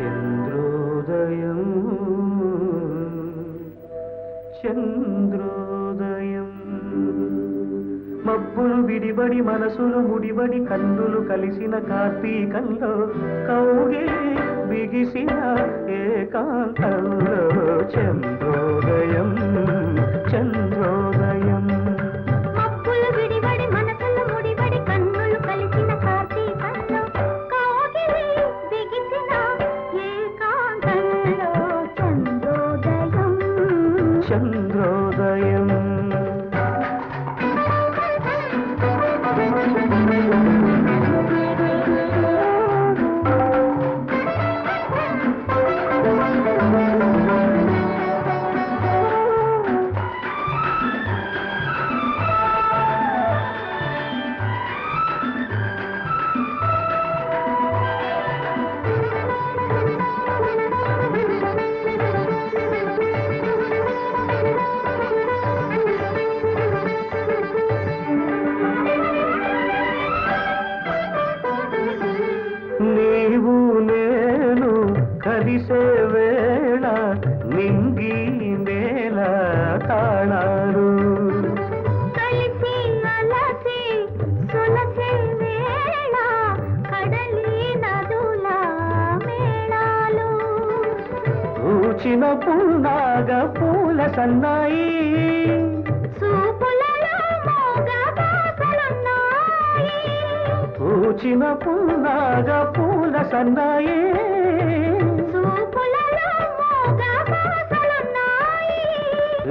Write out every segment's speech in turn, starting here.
చంద్రోదయం. చంద్రోదయం. మబ్బులు విడిబడి మనసులు ముడిబడి కన్నులు కలిసిన కార్తీకంలో కౌగే బిగిసిన ఏకాంతంలో చంద్రోదయం. చంద్ర చంద్రోదయం నీవు నేను కలిసే వేళ నింగి నేల మేళాలు. పూచిన పున్నాగ పూల సన్నాయి. పూచిన పున్నాగ పూల సన్నాయి.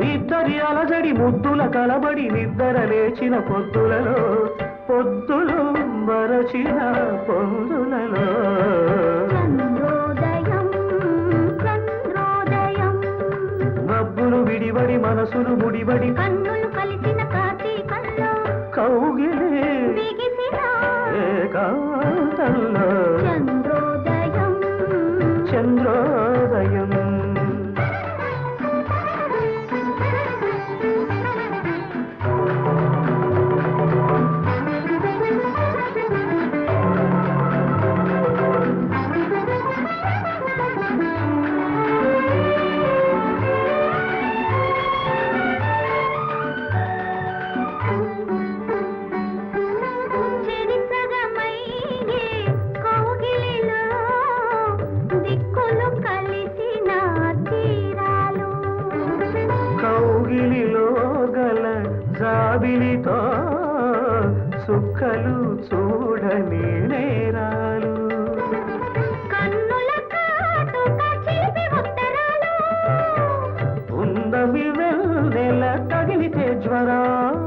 ఇద్దరి అలజడి ముద్దుల కలబడి నిద్ర లేచిన పొద్దులలో పొద్దులు మరచిన పొందులలో మబ్బులు విడిబడి మనసులు ముడిబడి కన్నులు ఏకాంతంలో చంద్రోదయం. చంద్రోదయం జాబిలితో చుక్కలు చూడని నేరాలు. ఉన్నవి వెన్నెల తగిలితే జ్వరాలు.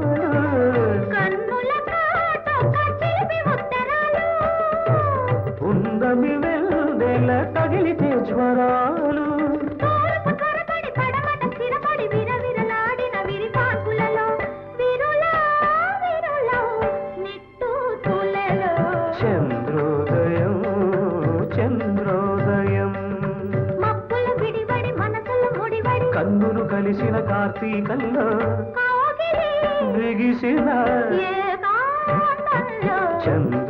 ఉన్నవి వెన్నెల తగిలితే జ్వరాలు. కన్నులు కలిసిన కార్తీకంలో కాగిలి బిగిసిన ఏకాంతంలో చంద్ర